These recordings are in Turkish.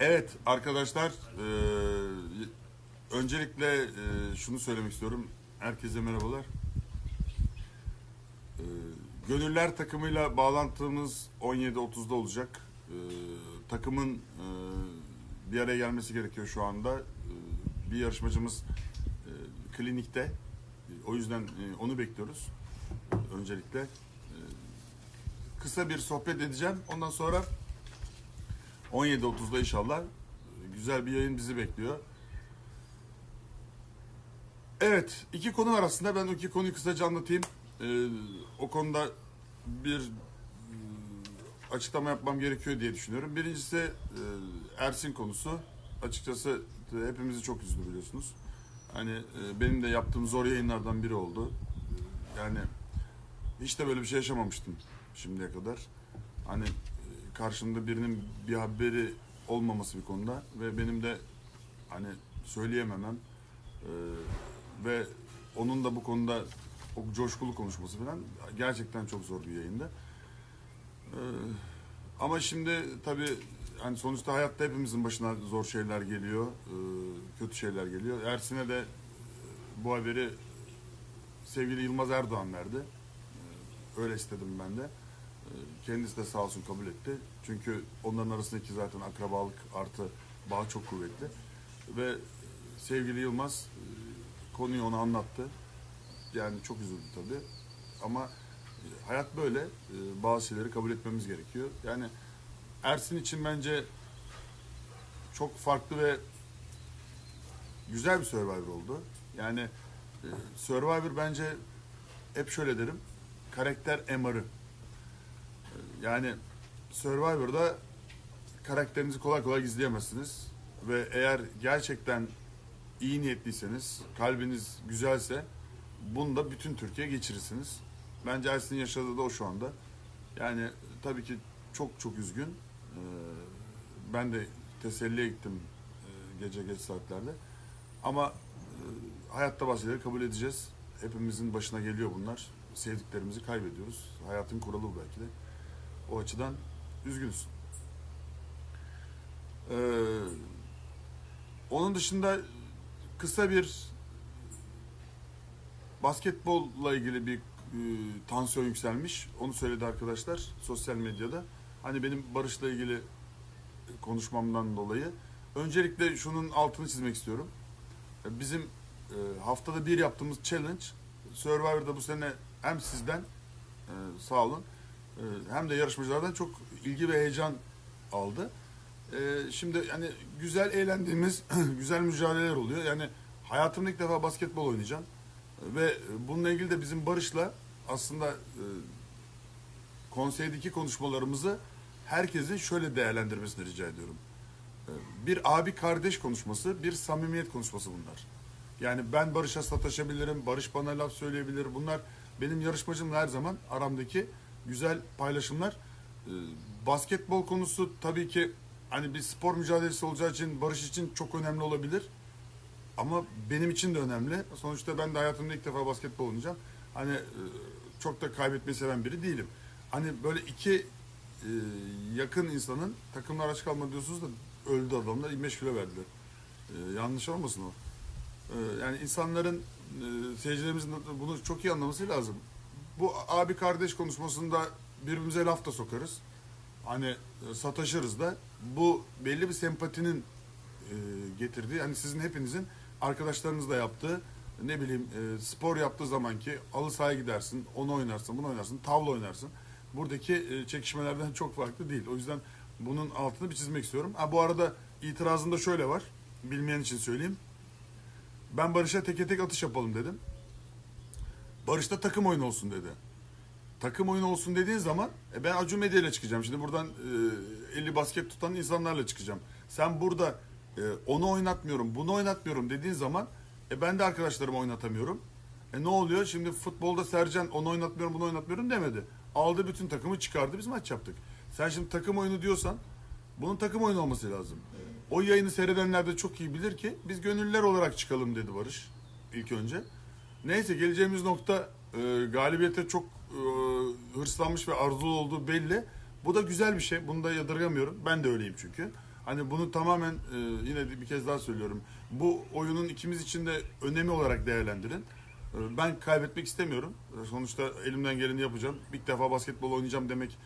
Evet arkadaşlar, e, öncelikle e, şunu söylemek istiyorum. Herkese merhabalar. E, Gönüller takımıyla bağlantımız 17.30'da olacak. E, takımın e, bir araya gelmesi gerekiyor şu anda. E, bir yarışmacımız e, klinikte. E, o yüzden e, onu bekliyoruz. Öncelikle. E, kısa bir sohbet edeceğim. Ondan sonra 17.30'da inşallah güzel bir yayın bizi bekliyor. Evet, iki konu var aslında. Ben o iki konuyu kısaca anlatayım. Ee, o konuda bir e, açıklama yapmam gerekiyor diye düşünüyorum. Birincisi e, Ersin konusu. Açıkçası e, hepimizi çok üzdü biliyorsunuz. Hani e, benim de yaptığım zor yayınlardan biri oldu. Yani hiç de böyle bir şey yaşamamıştım şimdiye kadar. Hani karşımda birinin bir haberi olmaması bir konuda ve benim de hani söyleyememem e, ve onun da bu konuda o coşkulu konuşması falan gerçekten çok zor bir yayında. E, ama şimdi tabii hani sonuçta hayatta hepimizin başına zor şeyler geliyor, e, kötü şeyler geliyor. Ersin'e de bu haberi sevgili Yılmaz Erdoğan verdi. Öyle istedim ben de. Kendisi de sağ olsun kabul etti. Çünkü onların arasındaki zaten akrabalık artı bağ çok kuvvetli. Ve sevgili Yılmaz e, konuyu ona anlattı. Yani çok üzüldü tabii. Ama e, hayat böyle. E, Bazı şeyleri kabul etmemiz gerekiyor. Yani Ersin için bence çok farklı ve güzel bir Survivor oldu. Yani Survivor bence hep şöyle derim. Karakter MR'ı. Yani Survivor'da karakterinizi kolay kolay gizleyemezsiniz. Ve eğer gerçekten iyi niyetliyseniz, kalbiniz güzelse bunu da bütün Türkiye geçirirsiniz. Bence Ersin yaşadığı da o şu anda. Yani tabii ki çok çok üzgün. Ee, ben de teselliye gittim e, gece geç saatlerde. Ama e, hayatta bazı kabul edeceğiz. Hepimizin başına geliyor bunlar. Sevdiklerimizi kaybediyoruz. Hayatın kuralı bu belki de. O açıdan üzgünüz. Ee, onun dışında kısa bir basketbolla ilgili bir e, tansiyon yükselmiş. Onu söyledi arkadaşlar sosyal medyada. Hani benim Barış'la ilgili konuşmamdan dolayı. Öncelikle şunun altını çizmek istiyorum. E, Bizim e, haftada bir yaptığımız challenge Survivor'da bu sene hem sizden e, sağ olun hem de yarışmacılardan çok ilgi ve heyecan aldı. E, şimdi hani güzel eğlendiğimiz güzel mücadeleler oluyor. Yani hayatımda ilk defa basketbol oynayacağım. Ve bununla ilgili de bizim Barış'la aslında e, konseydeki konuşmalarımızı herkesin şöyle değerlendirmesini rica ediyorum. E, Bir abi kardeş konuşması, bir samimiyet konuşması bunlar. Yani ben Barış'a sataşabilirim, Barış bana laf söyleyebilir. Bunlar benim yarışmacımla her zaman aramdaki güzel paylaşımlar. E, Basketbol konusu tabii ki hani bir spor mücadelesi olacağı için Barış için çok önemli olabilir. Ama benim için de önemli. Sonuçta ben de hayatımda ilk defa basketbol oynayacağım. Hani e, çok da kaybetmeyi seven biri değilim. Hani böyle iki e, yakın insanın takımlar aç kalmadı diyorsunuz da öldü adamlar 25 kilo verdiler. E, yanlış olmasın o. E, yani insanların e, seyircilerimizin bunu çok iyi anlaması lazım. Bu abi kardeş konuşmasında birbirimize laf da sokarız. Hani e, sataşırız da. Bu belli bir sempatinin e, getirdiği hani sizin hepinizin arkadaşlarınızla yaptığı ne bileyim e, spor yaptığı zamanki alı sahaya gidersin, onu oynarsın, bunu oynarsın, tavla oynarsın. Buradaki e, çekişmelerden çok farklı değil. O yüzden bunun altını bir çizmek istiyorum. Ha, bu arada itirazında şöyle var. Bilmeyen için söyleyeyim. Ben Barış'a teke tek atış yapalım dedim. Barış da takım oyunu olsun dedi. Takım oyunu olsun dediğin zaman e, ben Acun Medya ile çıkacağım. Şimdi buradan e, 50 basket tutan insanlarla çıkacağım. Sen burada e, onu oynatmıyorum, bunu oynatmıyorum dediğin zaman e, ben de arkadaşlarımı oynatamıyorum. E ne oluyor? Şimdi futbolda Sercan onu oynatmıyorum, bunu oynatmıyorum demedi. Aldı bütün takımı çıkardı biz maç yaptık. Sen şimdi takım oyunu diyorsan bunun takım oyunu olması lazım. O yayını seyredenler de çok iyi bilir ki biz gönüllüler olarak çıkalım dedi Barış ilk önce. Neyse geleceğimiz nokta e, galibiyete çok e, hırslanmış ve arzulu olduğu belli. Bu da güzel bir şey. Bunu da yadırgamıyorum. Ben de öyleyim çünkü. Hani bunu tamamen e, yine bir kez daha söylüyorum. Bu oyunun ikimiz için de önemi olarak değerlendirin. E, ben kaybetmek istemiyorum. E, sonuçta elimden geleni yapacağım. İlk defa basketbol oynayacağım demek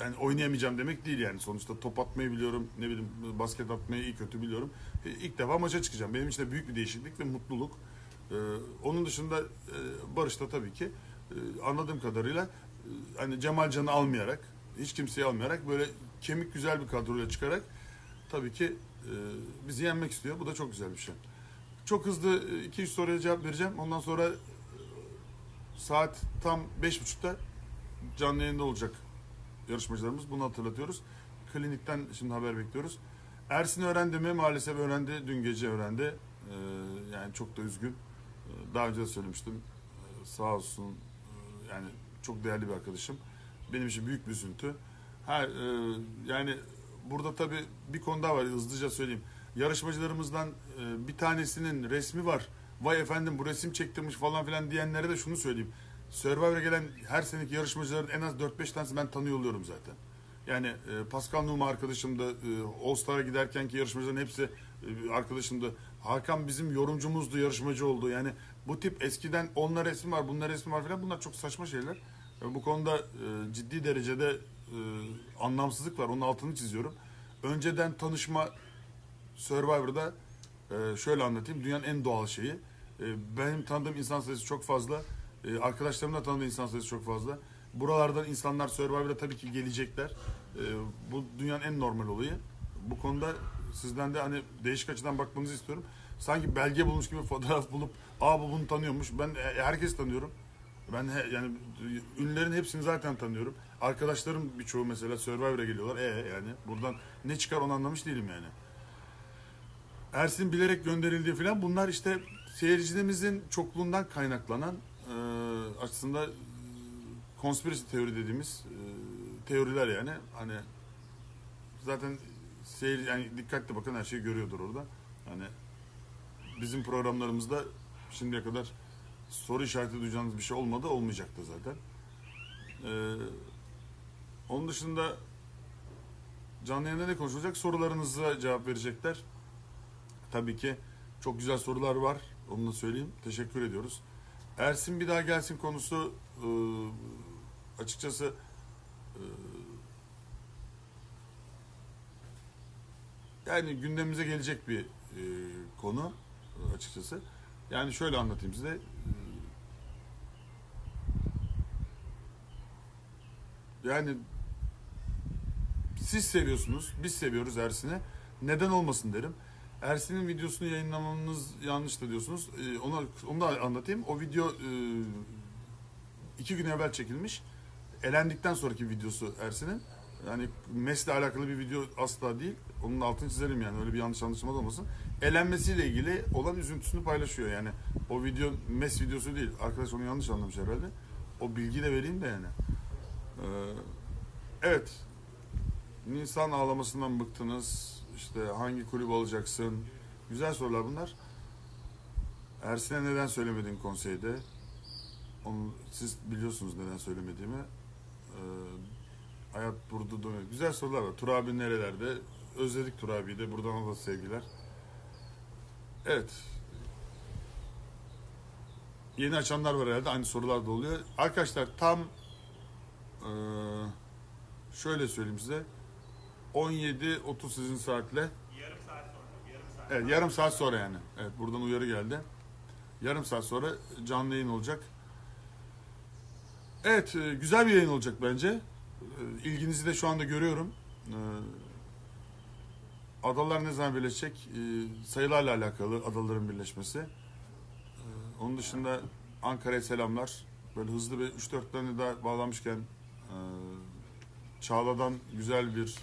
yani oynayamayacağım demek değil yani. Sonuçta top atmayı biliyorum. Ne bileyim basket atmayı iyi kötü biliyorum. E, ilk defa maça çıkacağım. Benim için de büyük bir değişiklik ve mutluluk. E, onun dışında e, Barış tabii ki e, anladığım kadarıyla e, hani Cemal Can'ı almayarak, hiç kimseyi almayarak böyle kemik güzel bir kadroyla çıkarak tabii ki e, bizi yenmek istiyor. Bu da çok güzel bir şey. Çok hızlı 2-3 soruya cevap vereceğim. Ondan sonra e, saat tam 5.30'da canlı yayında olacak yarışmacılarımız. Bunu hatırlatıyoruz. Klinikten şimdi haber bekliyoruz. Ersin öğrendi mi? Maalesef öğrendi. Dün gece öğrendi. Ee, yani çok da üzgün. Daha önce de söylemiştim. Sağ olsun. Yani çok değerli bir arkadaşım. Benim için büyük bir üzüntü. Ha, e, yani burada tabii bir konu daha var. Hızlıca söyleyeyim. Yarışmacılarımızdan e, bir tanesinin resmi var. Vay efendim bu resim çektirmiş falan filan diyenlere de şunu söyleyeyim. Survivor'a gelen her seneki yarışmacıların en az 4-5 tanesi ben tanıyor oluyorum zaten. Yani e, Pascal Numa arkadaşım da e, All Star'a giderkenki yarışmacıların hepsi e, arkadaşım da Hakan bizim yorumcumuzdu, yarışmacı oldu. Yani bu tip eskiden onlar resim var, bunlar resim var falan bunlar çok saçma şeyler. Bu konuda e, ciddi derecede e, anlamsızlık var. Onun altını çiziyorum. Önceden tanışma Survivor'da e, şöyle anlatayım. Dünyanın en doğal şeyi. Benim tanıdığım insan sayısı çok fazla. E, arkadaşlarımın da tanıdığı insan sayısı çok fazla. Buralardan insanlar Survivor'a tabii ki gelecekler. Bu dünyanın en normal olayı. Bu konuda sizden de hani değişik açıdan bakmanızı istiyorum. Sanki belge bulmuş gibi fotoğraf bulup aa bu bunu tanıyormuş. Ben e, herkes tanıyorum. Ben he- yani ünlülerin hepsini zaten tanıyorum. Arkadaşlarım birçoğu mesela Survivor'a geliyorlar. E yani buradan ne çıkar onu anlamış değilim yani. Ersin bilerek gönderildiği falan bunlar işte seyircilerimizin çokluğundan kaynaklanan e, aslında e, conspiracy teori dediğimiz e, teoriler yani hani zaten seyir yani dikkatli bakın her şeyi görüyordur orada. Hani bizim programlarımızda şimdiye kadar soru işareti duyacağınız bir şey olmadı olmayacak da zaten. E, onun dışında canlı yayında ne konuşulacak? Sorularınıza cevap verecekler. Tabii ki çok güzel sorular var. Onu da söyleyeyim. Teşekkür ediyoruz. Ersin bir daha gelsin konusu e, açıkçası e, yani gündemimize gelecek bir e, konu e, açıkçası. Yani şöyle anlatayım size. Yani siz seviyorsunuz, biz seviyoruz Ersin'i. Neden olmasın derim. Ersin'in videosunu yayınlamanız yanlış da diyorsunuz. Ee, onu, onu da anlatayım. O video e, iki gün evvel çekilmiş. Elendikten sonraki videosu Ersin'in. Yani mesle alakalı bir video asla değil. Onun altını çizelim yani. Öyle bir yanlış anlaşılma da olmasın. Elenmesiyle ilgili olan üzüntüsünü paylaşıyor yani. O video mes videosu değil. Arkadaş onu yanlış anlamış herhalde. O bilgiyi de vereyim de yani. Ee, evet. Nisan ağlamasından bıktınız. İşte hangi kulüp olacaksın? Güzel sorular bunlar. Ersin'e neden söylemedin konseyde? Onu siz biliyorsunuz neden söylemediğimi. Ee, hayat burada dönüyor. Güzel sorular var. Tur abi nerelerde? Özledik Tur abiyi de. Buradan da sevgiler. Evet. Yeni açanlar var herhalde. Aynı sorular da oluyor. Arkadaşlar tam eee, şöyle söyleyeyim size. 17.30 sizin saatle. Yarım saat sonra, yarım saat. Evet yarım saat sonra yani. Evet buradan uyarı geldi. Yarım saat sonra canlı yayın olacak. Evet e, güzel bir yayın olacak bence. E, İlginizi de şu anda görüyorum. Adalar ne zaman birleşecek? E, Sayılarla alakalı adaların birleşmesi. E, Onun dışında Ankara'ya selamlar. Böyle hızlı bir 3-4 tane daha bağlamışken e, Çağla'dan güzel bir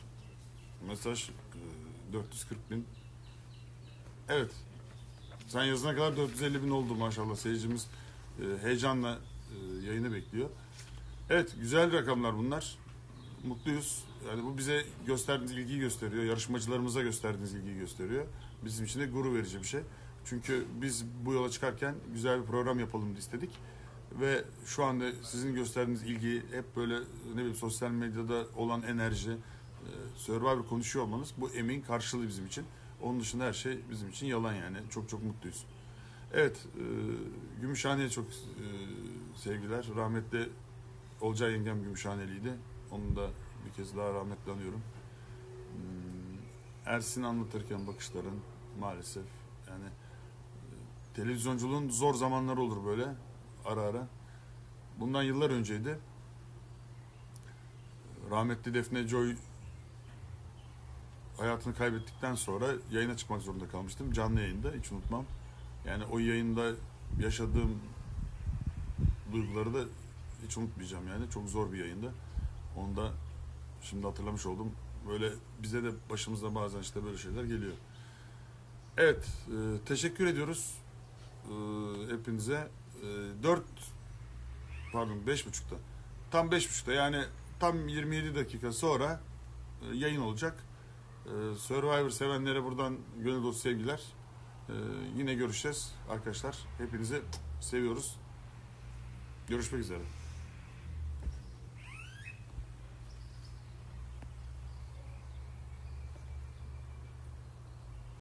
mesaj. E, 440 bin Evet. Sen yazına kadar 450 bin oldu maşallah seyircimiz e, heyecanla e, yayını bekliyor. Evet güzel rakamlar bunlar. Mutluyuz. Yani bu bize gösterdiğiniz ilgiyi gösteriyor. Yarışmacılarımıza gösterdiğiniz ilgiyi gösteriyor. Bizim için de gurur verici bir şey. Çünkü biz bu yola çıkarken güzel bir program yapalım istedik. Ve şu anda sizin gösterdiğiniz ilgi hep böyle ne bileyim sosyal medyada olan enerji, e, Survivor konuşuyor olmanız bu emeğin karşılığı bizim için. Onun dışında her şey bizim için yalan yani. Çok çok mutluyuz. Evet, e, Gümüşhane'ye çok e, sevgiler. Rahmetli Olcay yengem Gümüşhaneliydi. Onu da bir kez daha rahmetle anıyorum. Hmm, Ersin anlatırken bakışların maalesef yani e, televizyonculuğun zor zamanları olur böyle ara ara. Bundan yıllar önceydi. Rahmetli Defne Joy hayatını kaybettikten sonra yayına çıkmak zorunda kalmıştım. Canlı yayında hiç unutmam. Yani o yayında yaşadığım duyguları da hiç unutmayacağım yani. Çok zor bir yayında. Onu da şimdi hatırlamış oldum. Böyle bize de başımıza bazen işte böyle şeyler geliyor. Evet, e, teşekkür ediyoruz e, hepinize. E, 4 pardon beş buçukta. Tam beş buçukta yani tam 27 dakika sonra e, yayın olacak. E, Survivor sevenlere buradan gönül dolu sevgiler. E, yine görüşeceğiz arkadaşlar. Hepinizi seviyoruz. Görüşmek üzere.